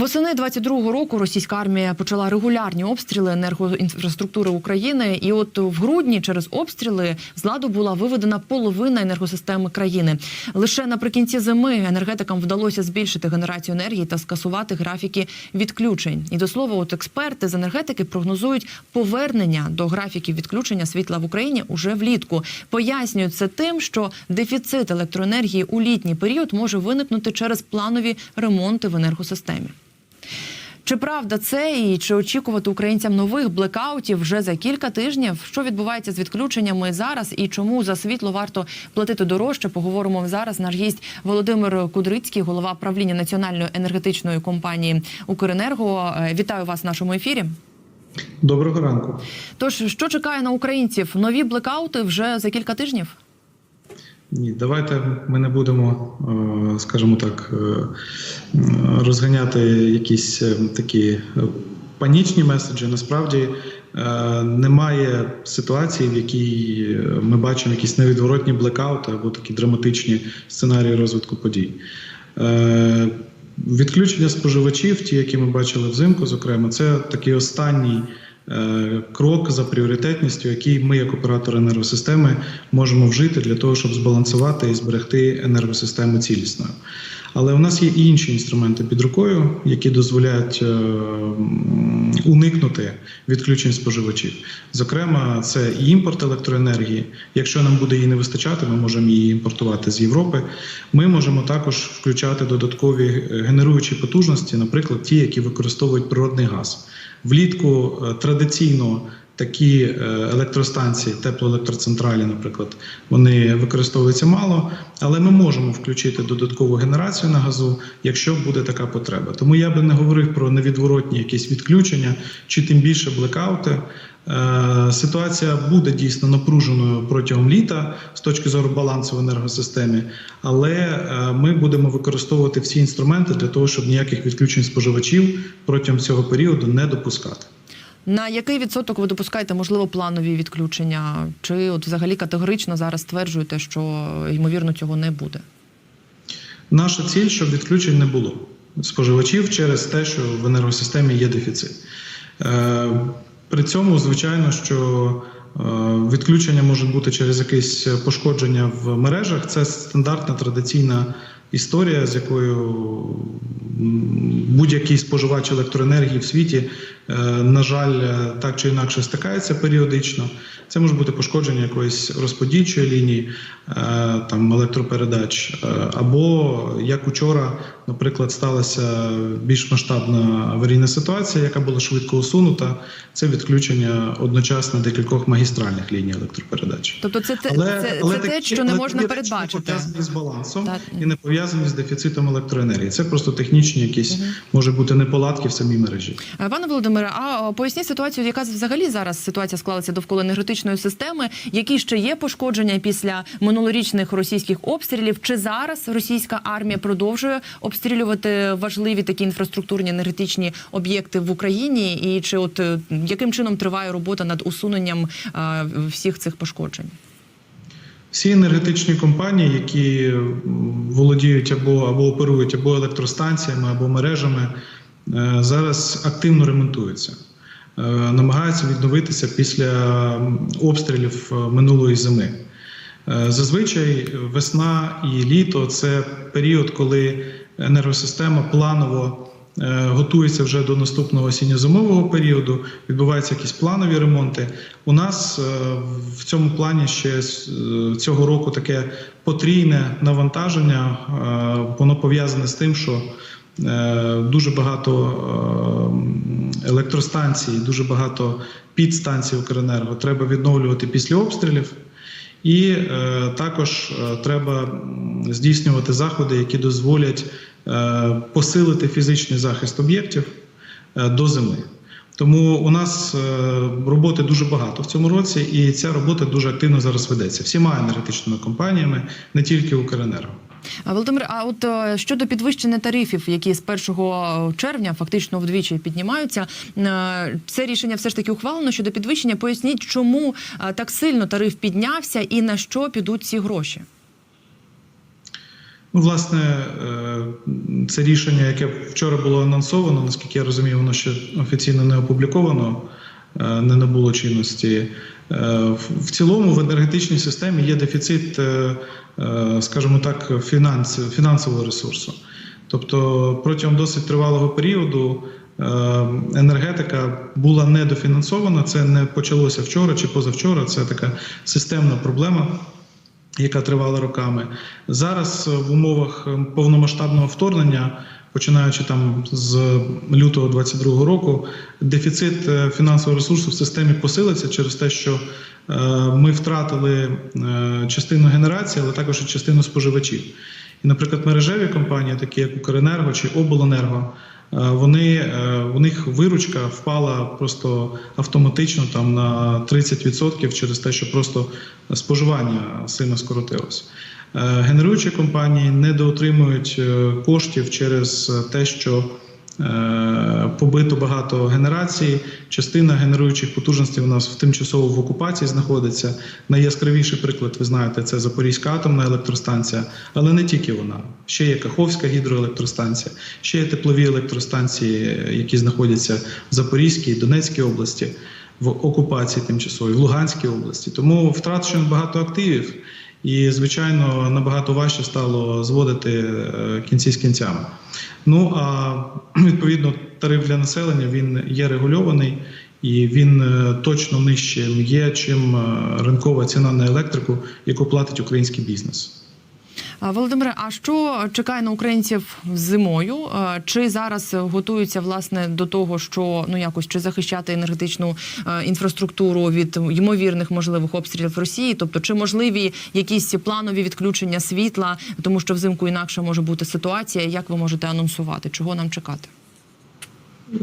Восени 22-го року російська армія почала регулярні обстріли енергоінфраструктури України. І от в грудні через обстріли з ладу була виведена половина енергосистеми країни. Лише наприкінці зими енергетикам вдалося збільшити генерацію енергії та скасувати графіки відключень. І до слова, от експерти з енергетики прогнозують повернення до графіків відключення світла в Україні уже влітку. Пояснюють це тим, що дефіцит електроенергії у літній період може виникнути через планові ремонти в енергосистемі. Чи правда це і чи очікувати українцям нових блекаутів вже за кілька тижнів? Що відбувається з відключеннями зараз і чому за світло варто платити дорожче? Поговоримо зараз. Наш гість Володимир Кудрицький, голова правління національної енергетичної компанії Укренерго. Е, Вітаю вас в нашому ефірі. Доброго ранку. Тож що чекає на українців? Нові блекаути вже за кілька тижнів? Ні, давайте ми не будемо, е, скажімо так, е, розганяти якісь е, такі панічні меседжі. Насправді немає ситуації, в якій ми бачимо якісь невідворотні блекаути або такі драматичні сценарії розвитку подій. Відключення споживачів, ті, які ми бачили взимку, зокрема, це такий останній крок за пріоритетністю, який ми, як оператор енергосистеми, можемо вжити для того, щоб збалансувати і зберегти енергосистему цілісною. Але у нас є і інші інструменти під рукою, які дозволяють е, уникнути відключень споживачів. Зокрема, це і імпорт електроенергії. Якщо нам буде її не вистачати, ми можемо її імпортувати з Європи. Ми можемо також включати додаткові е, генеруючі потужності, наприклад, ті, які використовують природний газ. Влітку е, традиційно такі е, електростанції, теплоелектроцентралі, наприклад, вони використовуються мало, але ми можемо включити додаткову генерацію на газу, якщо буде така потреба. Тому я би не говорив про невідворотні якісь відключення чи тим більше блекаути. Е, Ситуація буде дійсно напруженою протягом літа з точки зору балансу в енергосистемі, але е, ми будемо використовувати всі інструменти для того, щоб ніяких відключень споживачів протягом цього періоду не допускати. На який відсоток ви допускаєте, можливо, планові відключення? Чи от взагалі категорично зараз стверджуєте, що ймовірно цього не буде? Наша ціль, щоб відключень не було споживачів через те, що в енергосистемі є дефіцит. Е, При цьому, звичайно, що е, відключення можуть бути через якесь пошкодження в мережах. Це стандартна традиційна історія, з якою будь-який споживач електроенергії в світі, е, на жаль, е, так чи інакше стикається періодично. Це може бути пошкодження якоїсь розподільчої лінії, е, там електропередач, або як учора, наприклад, сталася більш масштабна аварійна ситуація, яка була швидко усунута. Це відключення одночасно декількох магістральних ліній електропередач. Тобто, це, це, це, це те, що не можна передбачити. Пов'язані з балансом Так. і не пов'язані з дефіцитом електроенергії. Це просто технічні якісь може бути неполадки в самій мережі. Е, Пане Володимире, а поясніть ситуацію, яка взагалі зараз ситуація склалася довкола енергетичної системи, які ще є пошкодження після минулорічних російських обстрілів? Чи зараз російська армія продовжує обстрілювати важливі такі інфраструктурні енергетичні об'єкти в Україні? І чи от е, яким чином триває робота над усуненням е, всіх цих пошкоджень? Всі енергетичні компанії, які володіють або, або оперують або електростанціями, або мережами, е, зараз активно ремонтуються, Е, намагаються відновитися після обстрілів е, минулої зими. Зазвичай весна і літо це період, коли енергосистема планово готується вже до наступного осінньо-зимового періоду, відбуваються якісь планові ремонти. У нас е, в цьому плані ще е, цього року таке потрійне навантаження. е, Воно пов'язане з тим, що е, дуже багато е, електростанцій, дуже багато підстанцій Укренерго треба відновлювати після обстрілів. І е, також е, треба здійснювати заходи, які дозволять е, посилити фізичний захист об'єктів е, до зими. Тому у нас е, роботи дуже багато в цьому році, і ця робота дуже активно зараз ведеться всіма енергетичними компаніями, не тільки Укренерго. Володимир, а от е, щодо підвищення тарифів, які з 1 червня фактично вдвічі піднімаються, е, це рішення все ж таки ухвалено щодо підвищення. Поясніть, чому е, так сильно тариф піднявся і на що підуть ці гроші? Ну, власне, е, це рішення, яке вчора було анонсовано, наскільки я розумію, воно ще офіційно не опубліковано, е, не набуло чинності. Е, в- цілому в енергетичній системі є дефіцит, скажімо так, фінанс, фінансового ресурсу. Тобто протягом досить тривалого періоду енергетика була недофінансована. Це не почалося вчора чи позавчора. Це така системна проблема яка тривала роками. Зараз е, в умовах е, повномасштабного вторгнення, починаючи там з лютого 2022 року, дефіцит е, фінансового ресурсу в системі посилиться через те, що ми втратили частину генерації, але також і частину споживачів. І, наприклад, мережеві компанії, такі як Укренерго чи Обленерго, вони, е, у них виручка впала просто автоматично там на 30% через те, що просто споживання сильно скоротилось. Е, Генеруючі компанії недоотримують доотримують коштів через те, що е, побито багато генерацій. Частина генеруючих потужностей у нас в тимчасово в окупації знаходиться. Найяскравіший приклад, ви знаєте, це Запорізька атомна електростанція, але не тільки вона. Ще є Каховська гідроелектростанція, ще є теплові електростанції, які знаходяться в Запорізькій, Донецькій області, в окупації тимчасовій, в Луганській області. Тому втрачено багато активів. І, звичайно, набагато важче стало зводити е, кінці з кінцями. Ну а відповідно тариф для населення він є регульований і він е, точно нижчим є, чим е, ринкова ціна на електрику, яку платить український бізнес. А, Володимире, а що чекає на українців зимою? Чи зараз готуються власне до того, що ну якось чи захищати енергетичну е, інфраструктуру від ймовірних можливих обстрілів Росії? Тобто, чи можливі якісь планові відключення світла, тому що взимку інакше може бути ситуація? Як ви можете анонсувати? Чого нам чекати?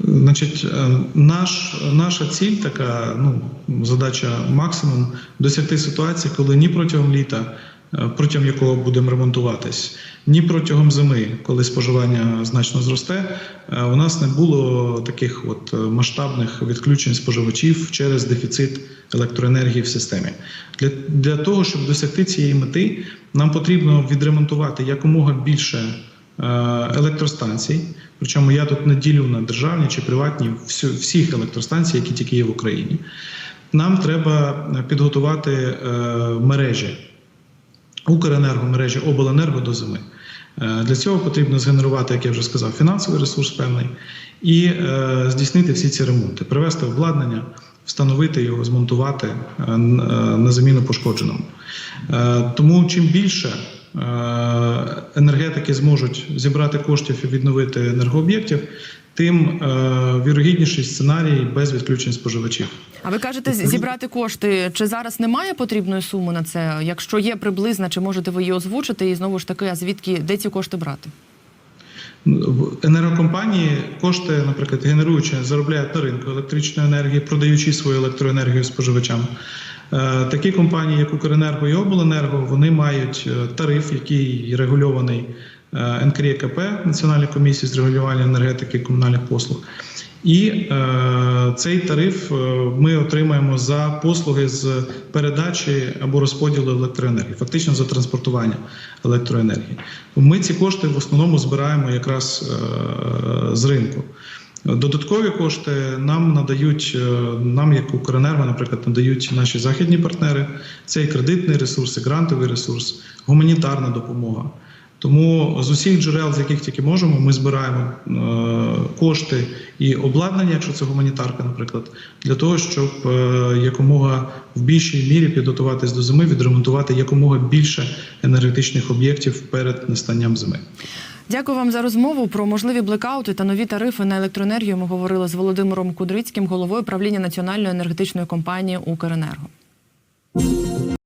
Значить, е, наш, наша ціль така, ну, задача максимум досягти ситуації, коли ні протягом літа, е, протягом якого будемо ремонтуватись, ні протягом зими, коли споживання значно зросте, е, у нас не було таких от е, масштабних відключень споживачів через дефіцит електроенергії в системі. Для, для того, щоб досягти цієї мети, нам потрібно відремонтувати якомога більше е, електростанцій. Причому я тут не ділю на державні чи приватні всіх електростанцій, які тільки є в Україні. Нам треба підготувати е, мережі Укренерго, мережі Обленерго до зими. Е, Для цього потрібно згенерувати, як я вже сказав, фінансовий ресурс певний і е, здійснити всі ці ремонти, привести обладнання, встановити його, змонтувати е, на заміну пошкодженому. Тому чим більше енергетики зможуть зібрати коштів і відновити енергооб'єктів, тим е, вірогідніший сценарій без відключень споживачів. А ви кажете, зібрати кошти? Чи зараз немає потрібної суми на це? Якщо є приблизна, чи можете ви її озвучити? І знову ж таки, а звідки де ці кошти брати? В енергокомпанії кошти, наприклад, генеруючи, заробляють на ринку електричної енергії, продаючи свою електроенергію споживачам. Е, Такі компанії, як Укренерго і Обленерго, вони мають е, тариф, який регульований е, НКРЕКП, Національної комісії з регулювання енергетики і комунальних послуг. І е, цей тариф е, ми отримаємо за послуги з передачі або розподілу електроенергії, фактично за транспортування електроенергії. Ми ці кошти в основному збираємо якраз е, з ринку. Додаткові кошти нам надають, е, нам, як Укренерго, наприклад, надають наші західні партнери. Це і кредитний ресурс, і грантовий ресурс, гуманітарна допомога. Тому з усіх джерел, з яких тільки можемо, ми збираємо е, кошти і обладнання, якщо це гуманітарка, наприклад, для того, щоб е, якомога в більшій мірі підготуватись до зими, відремонтувати якомога більше енергетичних об'єктів перед настанням зими. Дякую вам за розмову про можливі блекаути та нові тарифи на електроенергію. Ми говорили з Володимиром Кудрицьким, головою правління національної енергетичної компанії Укренерго.